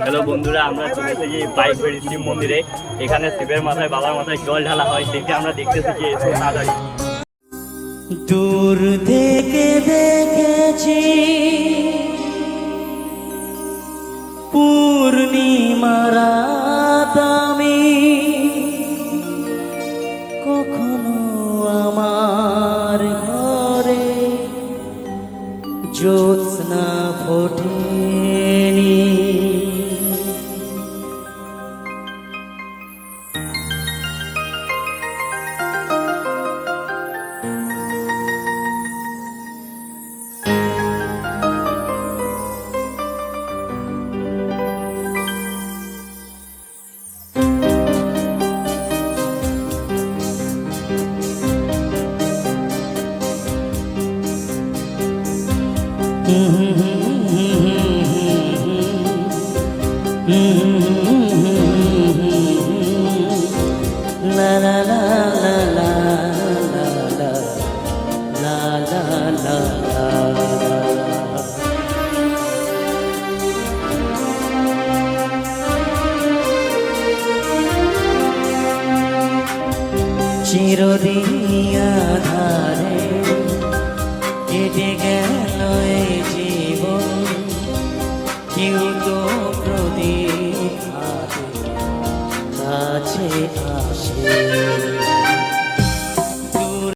Hello বন্ধুরা, আমরা চলে এসেছি বাইক বেড়ি মন্দিরে। এখানে শিবের মাথায় বাবার মাথায় জল ঢালা হয় দেখে আমরা দেখতেছি যে দূর থেকে দেখেছি পূর্ণিমারা কখনো আমার ज्योत्स्ना पोटी চিরদিন আধারে কেটে গেল এই কেউ তো প্রদীপ কাছে আসে।